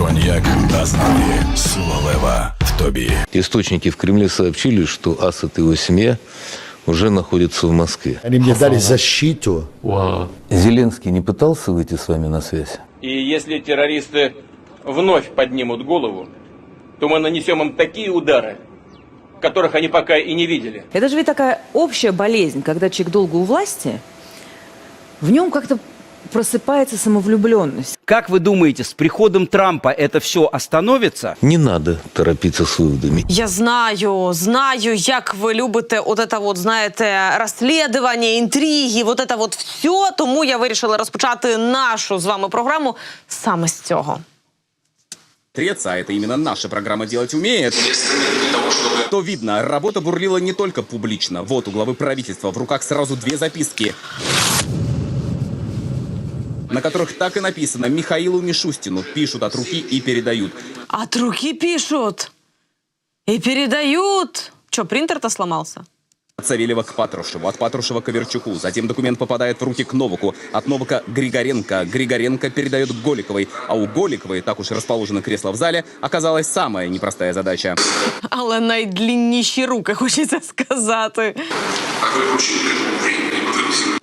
Коньяк Астрахи. Сила лева в тобі. Источники в Кремле сообщили, что Асад и его семья уже находятся в Москве. Они мне дали защиту. Зеленский не пытался выйти с вами на связь? И если террористы вновь поднимут голову, то мы нанесем им такие удары, которых они пока и не видели. Это же ведь такая общая болезнь, когда человек долго у власти, в нем как-то просыпается самовлюбленность. Как вы думаете, с приходом Трампа это все остановится? Не надо торопиться с выводами. Я знаю, знаю, як ви любите от это вот, знаєте, розслідування, інтриги, вот это вот все. Тому я вирішила розпочати нашу з вами програму саме з цього. треться, а это именно наша программа делать умеет, то видно, работа бурлила не только публично. Вот у главы правительства в руках сразу две записки, на которых так и написано «Михаилу Мишустину». Пишут от руки и передают. От руки пишут и передают. Че, принтер-то сломался? От Савельева к Патрушеву, от Патрушева к Коверчуку. Затем документ попадает в руки к Новаку. От Новака к Григоренко. Григоренко передает к Голиковой. А у Голиковой, так уж и расположено кресло в зале, оказалась самая непростая задача. Але найдлінніші руки, хочеться сказати.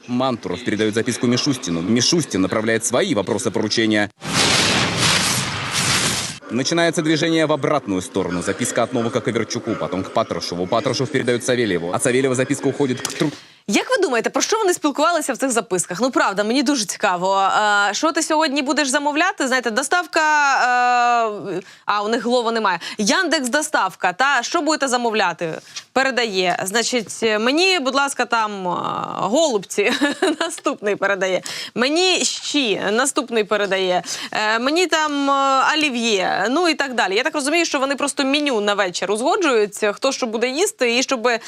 Мантуров передает записку Мишустину. Мишустин направляет свои вопросы поручения. Начинается движение в обратную сторону. Записка от Новака к Коверчуку, потом к Патрушеву. Патрушев передает Савельеву. От Савельева записка уходит к Тру... Як ви думаєте, про що вони спілкувалися в цих записках? Ну правда, мені дуже цікаво. Е, що ти сьогодні будеш замовляти? Знаєте, доставка. Е, а у них голова немає. Яндекс доставка. Та що будете замовляти? Передає. Значить, мені, будь ласка, там е, голубці. Наступний передає. Мені щі, наступний передає. Е, мені там е, олів'є. Ну і так далі. Я так розумію, що вони просто меню на вечір узгоджують, хто що буде їсти, і щоб е,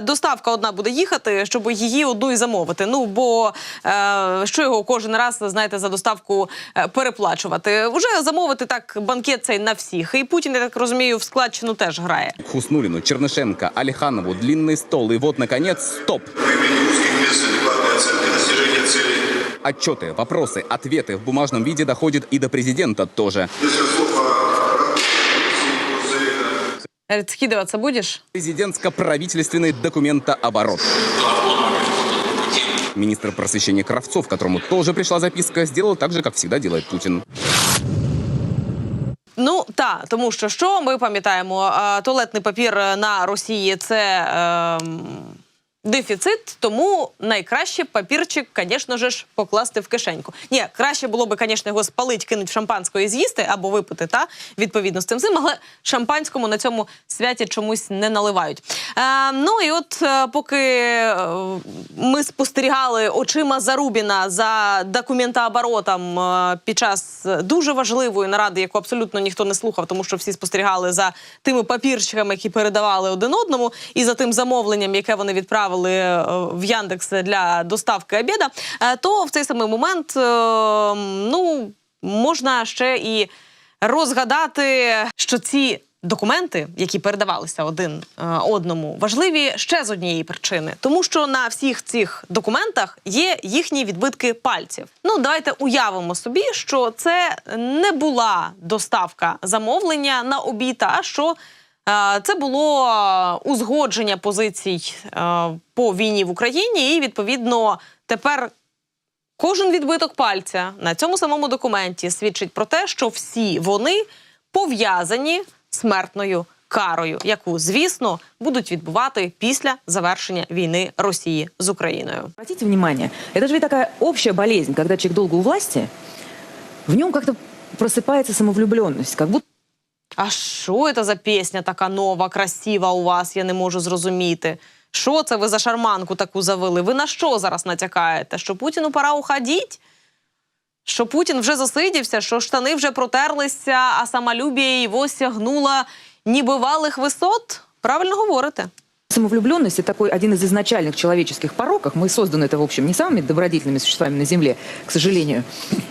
доставка одна буде їхати, щоб її одну і замовити. Ну бо е, що його кожен раз знаєте за доставку е, переплачувати? Уже замовити так банкет цей на всіх. І Путін, я так розумію, в складчину теж грає. к Хуснулину, Чернышенко, Алиханову. Длинный стол. И вот, наконец, стоп. Отчеты, вопросы, ответы в бумажном виде доходят и до президента тоже. Говорить, скидываться будешь? Президентско-правительственный документооборот. Министр просвещения Кравцов, которому тоже пришла записка, сделал так же, как всегда делает Путин. Ну та тому, що що ми пам'ятаємо, е, туалетний папір на Росії це. ем, Дефіцит, тому найкраще папірчик, звісно ж, покласти в кишеньку. Ні, краще було би, звісно, його спалить, кинуть в шампанського і з'їсти або випити, та відповідно з цим всім, але шампанському на цьому святі чомусь не наливають. Е, ну і от е, поки е, ми спостерігали очима Зарубіна за документооборотом е, під час дуже важливої наради, яку абсолютно ніхто не слухав, тому що всі спостерігали за тими папірчиками, які передавали один одному, і за тим замовленням, яке вони відправили е, в Яндекс для доставки обіда, е, то в цей самий момент е, ну можна ще і розгадати, що ці. Документи, які передавалися один одному, важливі ще з однієї причини, тому що на всіх цих документах є їхні відбитки пальців. Ну давайте уявимо собі, що це не була доставка замовлення на обід, а що це було е, узгодження позицій е, по війні в Україні, і відповідно тепер Кожен відбиток пальця на цьому самому документі свідчить про те, що всі вони пов'язані смертною карою, яку, звісно, будуть відбувати після завершення війни Росії з Україною. Обратите внимание, же ведь такая общая болезнь, когда человек долго у власти, в нем как-то просыпается самовлюбленность, как будто А що це за пісня така нова, красива у вас? Я не можу зрозуміти. Що це ви за шарманку таку завели? Ви на що зараз натякаєте? Що Путіну пора уходіть? Що Путін вже засидівся, що штани вже протерлися, а самолюбія його сягнула небивалих висот? Правильно говорите. Самовлюбленность – это такой один из изначальных человеческих пороков. Мы созданы это, в общем, не самыми добродетельными существами на Земле, к сожалению.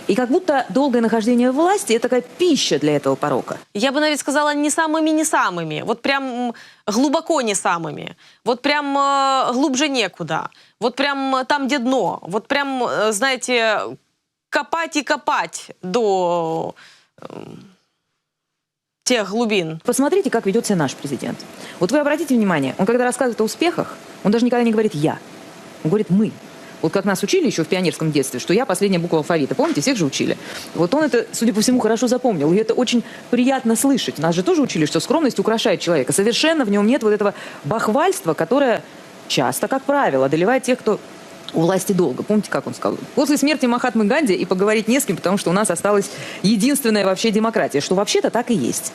И как будто долгое нахождение власти – это такая пища для этого порока. Я бы навіть сказала, не самыми, не самыми. Вот прям глубоко не самыми. Вот прям э, глубже некуда. Вот прям э, там, где дно. Вот прям, э, знаете, копать и копать до... э, тех глубин. Посмотрите, как ведет себя наш президент. Вот вы обратите внимание, он когда рассказывает о успехах, он даже никогда не говорит «я». Он говорит «мы». Вот как нас учили еще в пионерском детстве, что я последняя буква алфавита. Помните, всех же учили. Вот он это, судя по всему, хорошо запомнил. И это очень приятно слышать. Нас же тоже учили, что скромность украшает человека. Совершенно в нем нет вот этого бахвальства, которое часто, как правило, одолевает тех, кто у власти долго. Помните, как он сказал? После смерти Махатмы Ганди и поговорить не с кем, потому что у нас осталась единственная вообще демократия, что вообще-то так и есть.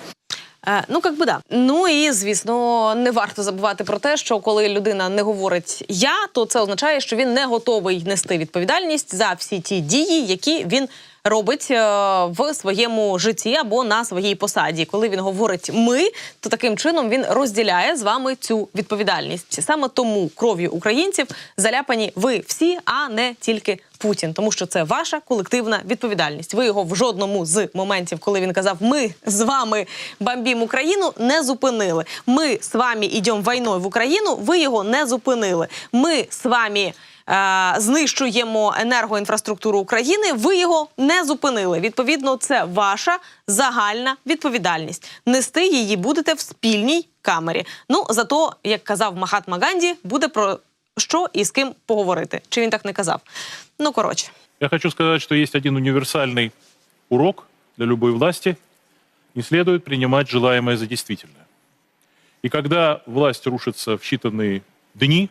Е, ну, как би да. Ну і звісно, не варто забувати про те, що коли людина не говорить я, то це означає, що він не готовий нести відповідальність за всі ті дії, які він робить е, в своєму житті або на своїй посаді. Коли він говорить ми, то таким чином він розділяє з вами цю відповідальність. Саме тому кров'ю українців заляпані ви всі, а не тільки Путін, тому що це ваша колективна відповідальність. Ви його в жодному з моментів, коли він казав, ми з вами бомбім Україну, не зупинили. Ми з вами йдемо війною в Україну. Ви його не зупинили. Ми з вами. е, Знищуємо енергоінфраструктуру України. Ви його не зупинили. Відповідно, це ваша загальна відповідальність. Нести її будете в спільній камері. Ну зато, як казав Махатма Ганді, буде про що і з ким поговорити. Чи він так не казав? Ну коротше. Я хочу сказать, что есть один универсальный урок для любой власти. Не следует принимать желаемое за действительное. И когда власть рушится в считанные дни,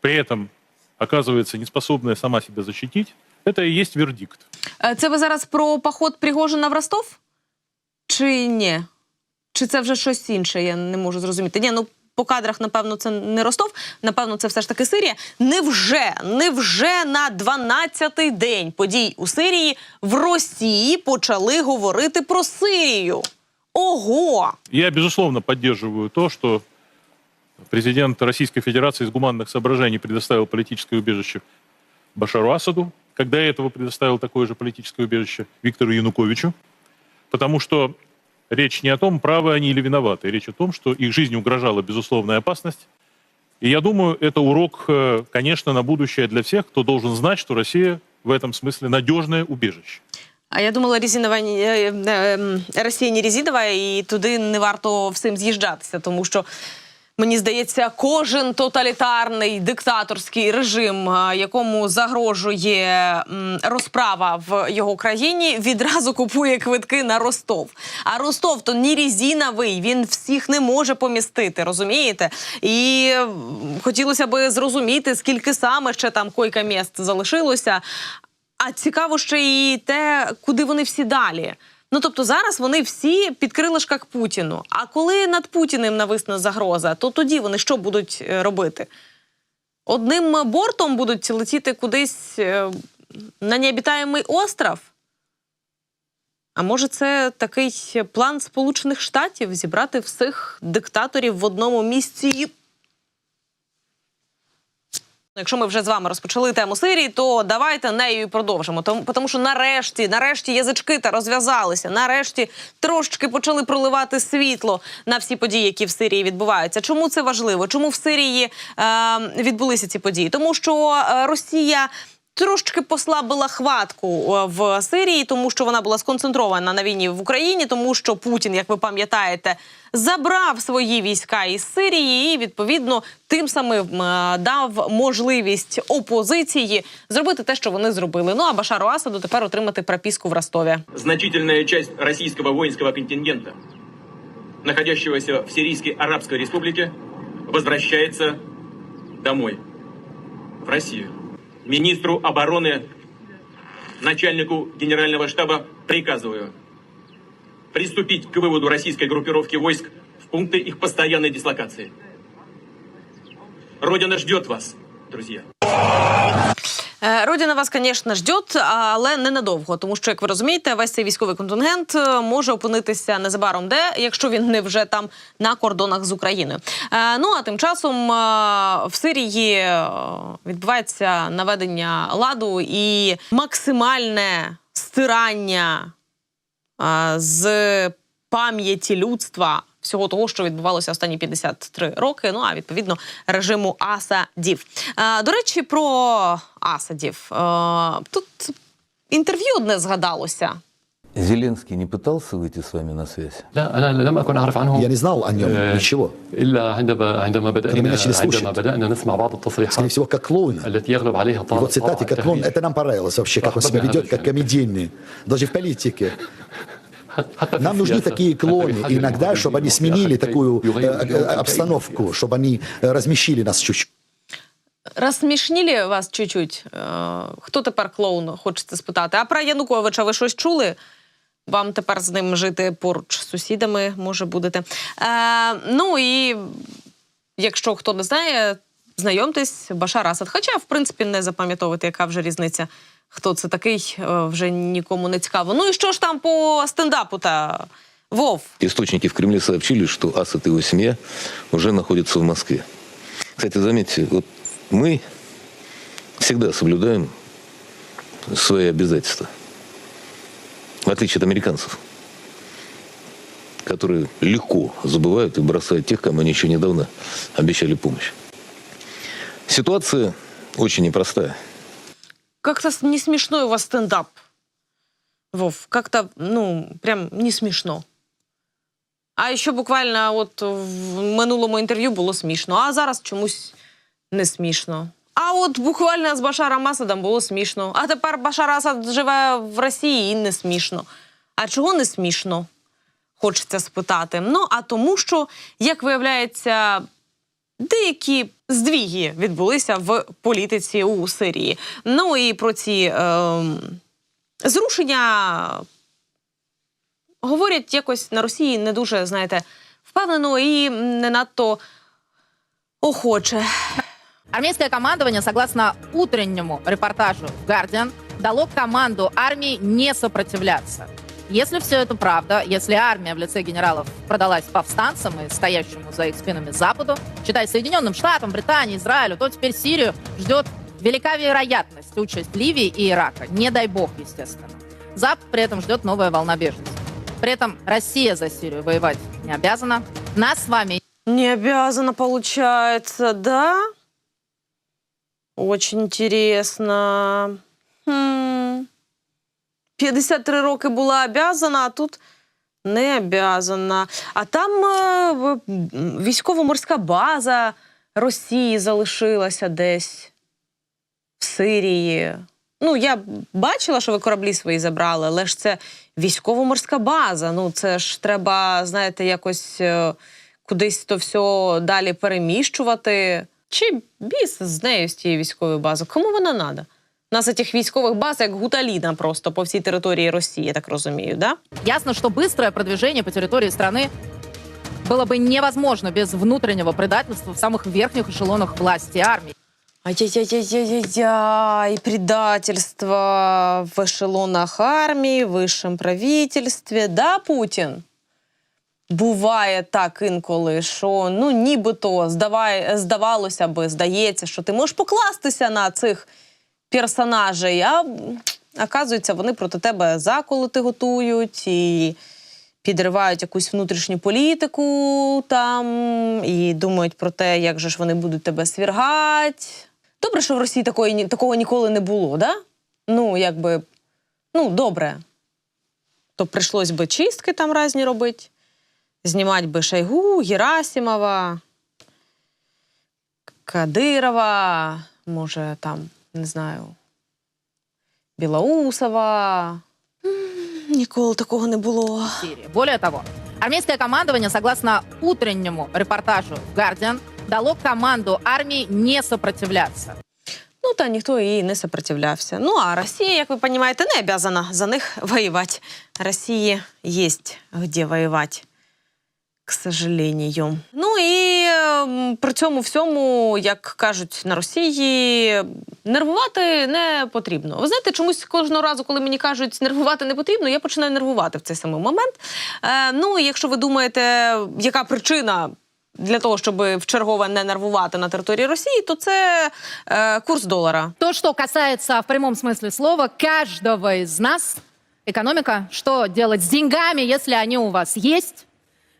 при этом оказывается неспособная сама себя защитить, это и есть вердикт. Е, Це ви зараз про поход Пригожина в Ростов? Чи ні? Чи це вже щось інше? Я не можу зрозуміти. Ні, ну по кадрах, напевно, це не Ростов, напевно, це все ж таки Сирія. Невже, невже на 12-й день подій у Сирії в Росії почали говорити про Сирію? Ого! Я, безусловно, поддерживаю то, что президент Российской Федерации из гуманных соображений предоставил политическое убежище Башару Асаду, когда этого предоставил такое же политическое убежище Виктору Януковичу, потому что речь не о том, правы они или виноваты, речь о том, что их жизни угрожала безусловная опасность. И я думаю, это урок, э, конечно, на будущее для всех, кто должен знать, что Россия в этом смысле надежное убежище. А я думала, резинова ні- е, е, ем, Росія не резинова, і туди не варто всім з'їжджатися, тому що. Мені здається, кожен тоталітарний диктаторський режим, якому загрожує розправа в його країні, відразу купує квитки на Ростов. А Ростов то не резиновий, він всіх не може помістити, розумієте? І хотілося би зрозуміти, скільки саме ще там койка міст залишилося. А цікаво ще і те, куди вони всі далі. Ну тобто зараз вони всі під крилишках Путіну. А коли над Путіним нависне загроза, то тоді вони що будуть е, робити? Одним бортом будуть летіти кудись е, на необітаємий остров? А може, це такий план Сполучених Штатів зібрати всіх диктаторів в одному місці і Якщо ми вже з вами розпочали тему Сирії, то давайте нею і продовжимо. Тому, тому що нарешті, нарешті язички та розв'язалися. Нарешті трошечки почали проливати світло на всі події, які в Сирії відбуваються. Чому це важливо? Чому в Сирії е, відбулися ці події? Тому що е, Росія. Трошки послабила хватку е, в Сирії, тому що вона була сконцентрована на війні в Україні, тому що Путін, як ви пам'ятаєте, забрав свої війська із Сирії і відповідно тим самим е, дав можливість опозиції зробити те, що вони зробили. Ну а Башару Асаду тепер отримати приписку в Ростові. Значительная часть российского воинского контингента, находящегося в Сирийской Арабской Республике, возвращается домой, в Россию. Министру обороны, начальнику генерального штаба приказываю приступить к выводу российской группировки войск в пункты их постоянной дислокации. Родина ждет вас, друзья. Е, Родина вас, звісно, ждет, але ненадовго, тому що, як ви розумієте, весь цей військовий контингент е, може опинитися незабаром де, якщо він не вже там на кордонах з Україною. Е, Ну а тим часом в Сирії відбувається наведення ладу і максимальне стирання з пам'яті людства всього того, що відбувалося останні 53 роки. Ну а відповідно режиму Асадів. Е, до речі, про Асадів е, тут інтерв'ю одне згадалося. Зеленський не пытался выйти с вами на связь? Я не знал о нем ничего. Мы начали слушать. Скорее всего, как клоуна. Его цитаты как клоун. Это нам понравилось вообще, как он себя ведет, как комедийный. Даже в политике. Нам нужны такие клоны иногда, чтобы они сменили такую э, э, обстановку, чтобы они размещили нас чуть-чуть. Розсмішніли вас чуть-чуть? Э, хто тепер клоун, хочете спитати? А про Януковича ви щось чули? Вам тепер з ним жити поруч з сусідами, може, будете. Е, Ну і якщо хто не знає, знайомтесь Башар Асад. Хоча, в принципі, не запам'ятовувати, яка вже різниця. хто це такий, е, вже нікому не цікаво. Ну і що ж там по стендапу та Вов? Источники в Кремле сообщили, что Асад и его семья уже находятся в Москве. Кстати, заметьте, вот мы всегда соблюдаем свои обязательства. В отличие от американцев, которые легко забывают и бросают тех, кому они еще недавно обещали помощь. Ситуация очень непростая. Как-то не смешной у вас стендап. Вов, как-то, ну, прям не смішно. А ще буквально от в минулому інтерв'ю було смішно, а зараз чомусь не смішно. А от буквально з Башаром Асадом було смішно. А тепер Башар Асад живе в Росії і не смішно. А чого не смішно? Хочеться спитати. Ну, а тому, що, як виявляється, деякі здвіги відбулися в політиці у Сирії. Ну і про ці ем, зрушення говорять якось на Росії не дуже, знаєте, впевнено і не надто охоче. Армейское командование, согласно утреннему репортажу Guardian, дало команду армии не сопротивляться. Если все это правда, если армия в лице генералов продалась повстанцам и стоящему за их спинами Западу, считай Соединенным Штатам, Британии, Израилю, то теперь Сирию ждет велика вероятность участь Ливии и Ирака. Не дай бог, естественно. Запад при этом ждет новая волна беженцев. При этом Россия за Сирию воевать не обязана. Нас с вами Не обязана, получается, да? Очень интересно. Хм. 53 роки була обязана, а тут не обязана. А там е, військово-морська база Росії залишилася десь в Сирії. Ну, я бачила, що ви кораблі свої забрали, але ж це військово-морська база. Ну, це ж треба, знаєте, якось е, кудись то все далі переміщувати. Чи біс з нею з тією військовою базою? Кому вона треба? У нас цих військових баз як гуталіна просто по всій території Росії, я так розумію, да? Ясно, что быстрое продвижение по территории страны было бы невозможно без внутреннего предательства в самых верхних эшелонах власти и армии. Ай-яй-яй-яй-яй, предательство в эшелонах армії, в вищому правительстві. Да, Путін? Буває так інколи, що ну нібито здавай, здавалося би, здається, що ти можеш покластися на цих персонажей, а оказується, вони проти тебе заколоти готують і підривають якусь внутрішню політику там і думають про те, як же ж вони будуть тебе свергати. Добре, що в Росії такої, такого ніколи не було, да? Ну, якби, ну, добре. То прийшлось би чистки там різні робити, знімати би Шойгу, Герасимова, Кадирова, може, там, не знаю, Білоусова. М, Ніколи такого не було. Сирии. Более того, армейское командование, согласно утреннему репортажу в Guardian, дало команду армии не сопротивляться. Ну, та ніхто їй не сопротивлявся. Ну, а Росія, як ви розумієте, не обязана за них воювати. Росії є де воювати, К сожалению. Ну і ем, при цьому всьому, як кажуть на Росії, нервувати не потрібно. Ви знаєте, чомусь кожного разу, коли мені кажуть, нервувати не потрібно, я починаю нервувати в цей самий момент. Е, ну, якщо ви думаєте, яка причина для того, щоб в чергове не нервувати на території Росії, то це е, курс долара. То, что касается в прямом смысле слова каждого из нас, экономика, что делать с деньгами, если они у вас есть,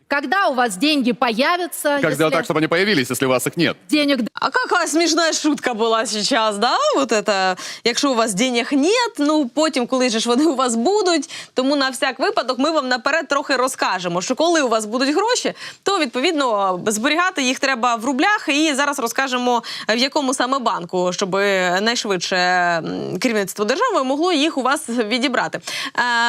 когда у вас деньги появятся, Как если так, чтобы они появились, если у вас их нет? денег А какая смішна шутка була зараз, да? Вот это, якщо у вас денег нет, ну потім, коли же ж вони у вас будуть, тому на всяк випадок ми вам наперед трохи розкажемо, що коли у вас будуть гроші, то відповідно зберігати їх треба в рублях. І зараз розкажемо в якому саме банку, щоб найшвидше керівництво держави могло їх у вас відібрати.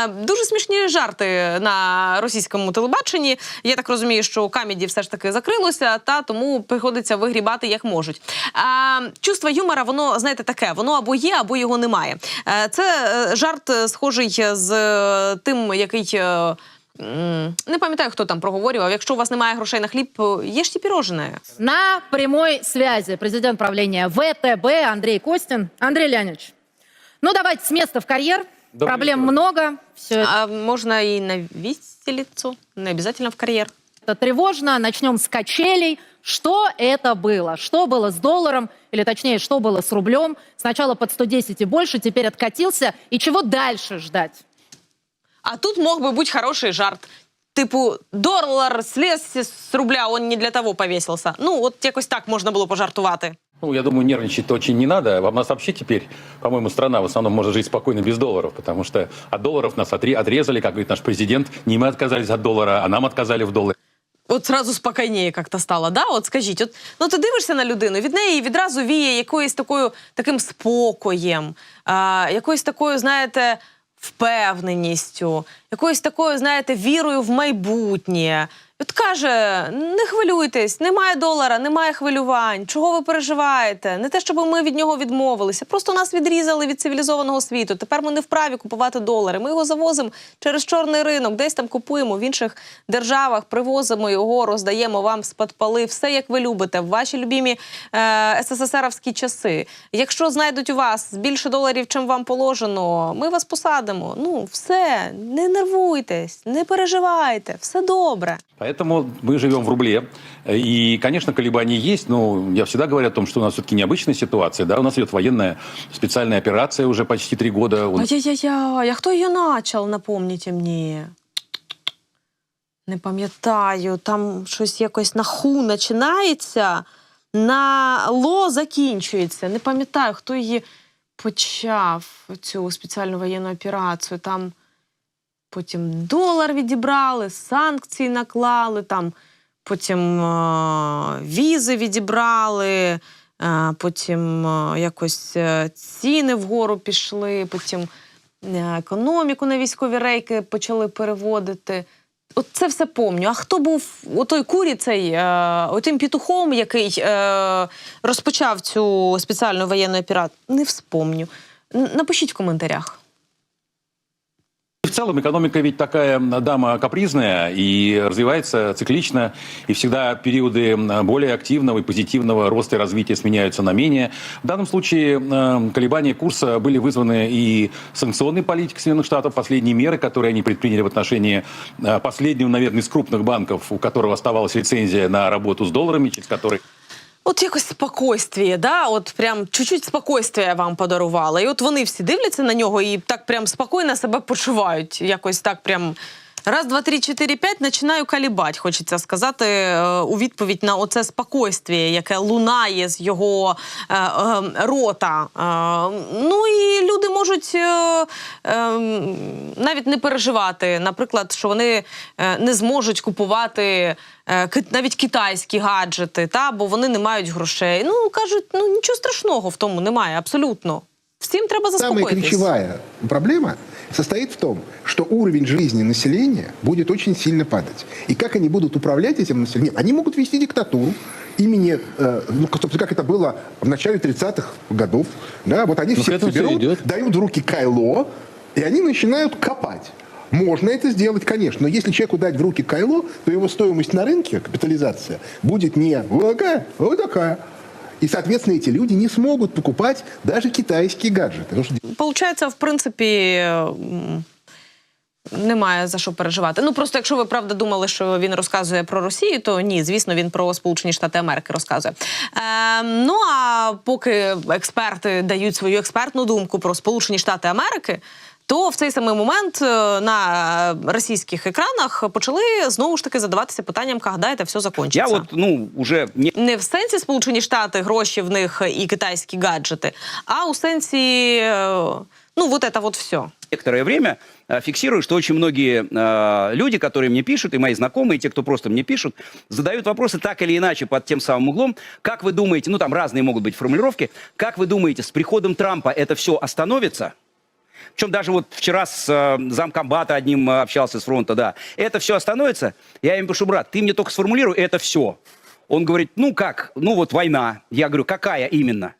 Е, дуже смішні жарти на російському телебаченні. Я так розумію, що камеді все ж таки закрилося, та тому приходиться вигрібати як можуть. Е, чувство юмора, воно знаєте таке, воно або є, або його немає. Е, це е, жарт е, схожий з тим, який. Не пам'ятаю, хто там проговорював. Якщо у вас немає грошей на хліб, е, їжте пірожне. На прямой связи президент правления ВТБ Андрей Костин. Андрей Леонидович, ну давайте с места в карьер. Проблем много. Все А можна і на виселицу, не обов'язково в кар'єр. это тревожно. Начнем с качелей. Что это было? Что было с долларом? Или точнее, что было с рублем? Сначала под 110 и больше, теперь откатился. И чего дальше ждать? А тут мог би бути хороший жарт. Типу, долар слез з рубля, он не для того повісився. Ну, от якось так можна було пожартувати. Ну, я думаю, нервничать очень не надо. У нас вообще теперь, по-моему, страна в основном может жить спокойно без долларов, потому что от долларов нас отре- отрезали, как говорит наш президент. Не мы отказались от доллара, а нам отказали в долларе. От зразу спокійніше як-то стало, да? От скажіть, от, ну ти дивишся на людину, від неї відразу віє якоюсь такою таким спокоєм, а, якоюсь такою, знаєте, впевненістю, якоюсь такою, знаєте, вірою в майбутнє. От каже: не хвилюйтесь, немає долара, немає хвилювань. Чого ви переживаєте? Не те, щоб ми від нього відмовилися. Просто нас відрізали від цивілізованого світу. Тепер ми не вправі купувати долари. Ми його завозимо через чорний ринок, десь там купуємо в інших державах, привозимо його, роздаємо вам з-під поли. Все як ви любите, в ваші любімі е, СССРівські часи. Якщо знайдуть у вас більше доларів, чим вам положено, ми вас посадимо. Ну, все, не нервуйтесь, не переживайте, все добре. Поэтому мы живем в рубле. И, конечно, колебания есть, но я всегда говорю о том, что у нас все-таки необычная ситуация. Да? У нас идет военная специальная операция уже почти три года. У нас Ай-яй-яй, а хто її почав, напомніть мені. Не пам'ятаю, там щось якось на ху починається, на ло закінчується. Не пам'ятаю, хто її почав, цю спеціальну воєнну операцію. Там потім долар відібрали, санкції наклали, там потім е, візи відібрали, е, потім е, якось е, ціни вгору пішли, потім е, економіку на військові рейки почали переводити. От це все помню. А хто був отой курі цей, е, отим петухом, який е, розпочав цю спеціальну воєнну операцію? Не вспомню. Напишіть в коментарях. Целом экономика ведь такая дама капризная и развивается циклично, и всегда периоды более активного и позитивного роста и развития сменяются на менее. В данном случае колебания курса были вызваны и санкционной политикой Соединенных Штатов, последние меры, которые они предприняли в отношении э, последнего, наверное, из крупных банков, у которого оставалась лицензия на работу с долларами, через который От якось спокойствіє, да? от прям чуть-чуть спокойствія вам подарувала. І от вони всі дивляться на нього і так прям спокійно себе почувають. Якось так прям. Раз, два, три, чотири, п'ять, починаю калібать, хочеться сказати, е, у відповідь на оце спокойствіє, яке лунає з його е, е, рота. Е, ну і люди можуть е, е, навіть не переживати, наприклад, що вони е, не зможуть купувати е, навіть китайські гаджети, та, бо вони не мають грошей. Ну, кажуть, ну нічого страшного в тому немає, абсолютно. Всім треба Самая ключевая проблема состоит в том, что уровень жизни населения будет очень сильно падать. И как они будут управлять этим населением? Они могут вести диктатуру имени, э, ну, как- собственно, как это было в начале 30-х годов. Да, вот они Ну, всех соберут, идет. дают в руки кайло, и они начинают копать. Можно это сделать, конечно, но если человеку дать в руки кайло, то его стоимость на рынке, капитализация, будет не вот такая, а вот такая. И, соответственно, эти люди не смогут покупать даже китайские гаджеты. Получається, в принципі. Немає за що переживати. Ну просто якщо ви правда думали, що він розказує про Росію, то ні, звісно, він про Сполучені Штати Америки розказує. Е, ну а поки експерти дають свою експертну думку про Сполучені Штати Америки, то в цей самий момент е, на російських екранах почали знову ж таки задаватися питанням, когда це все закінчиться. Я вот, ну, уже не не в сенсі Сполучені Штати, гроші в них і китайські гаджети, а у сенсі, е, ну, вот это вот все. некоторое время э, фиксирую, что очень многие э, люди, которые мне пишут, и мои знакомые, и те, кто просто мне пишут, задают вопросы так или иначе под тем самым углом. Как вы думаете, ну там разные могут быть формулировки, как вы думаете, с приходом Трампа это все остановится? Причем даже вот вчера с э, замкомбата одним э, общался с фронта, да. Это все остановится? Я им пишу, брат, ты мне только сформулируй это все. Он говорит, ну как, ну вот война. Я говорю, какая именно?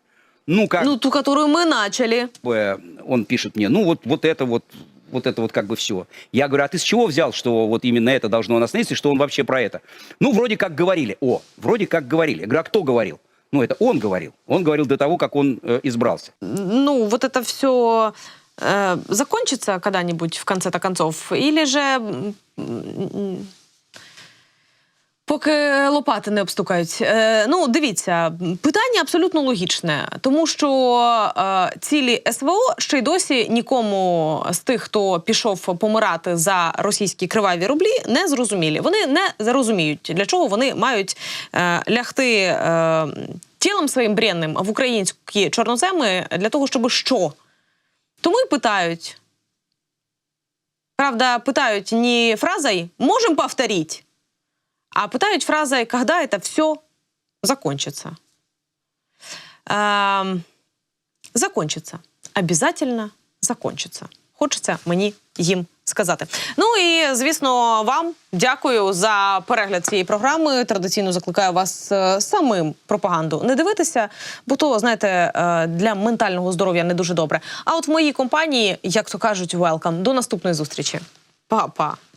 Ну как? Ну, ту, которую мы начали. Э, он пишет мне, ну вот, вот это вот, вот это вот как бы все. Я говорю, а ты с чего взял, что вот именно это должно у нас и что он вообще про это? Ну, вроде как говорили. О, вроде как говорили. Я говорю, а кто говорил? Ну, это он говорил. Он говорил до того, как он э, избрался. Ну, вот это все э, закончится когда-нибудь в конце-то концов? Или же Поки лопати не обстукають. Е, ну, дивіться, питання абсолютно логічне, тому що е, цілі СВО ще й досі нікому з тих, хто пішов помирати за російські криваві рублі, не зрозумілі. Вони не зрозуміють, для чого вони мають е, лягти е, тілом своїм бренним в українські чорноземи для того, щоб що? Тому й питають. Правда, питають не фразой «можем повторить», а питают фразой «когда это все закончится?» Эм, закончится. Обязательно закончится. Хочеться мені їм сказати. Ну і звісно, вам дякую за перегляд цієї програми. Традиційно закликаю вас е, самим пропаганду не дивитися, бо то, знаєте, е, для ментального здоров'я не дуже добре. А от в моїй компанії, як то кажуть, welcome. До наступної зустрічі. Па-па.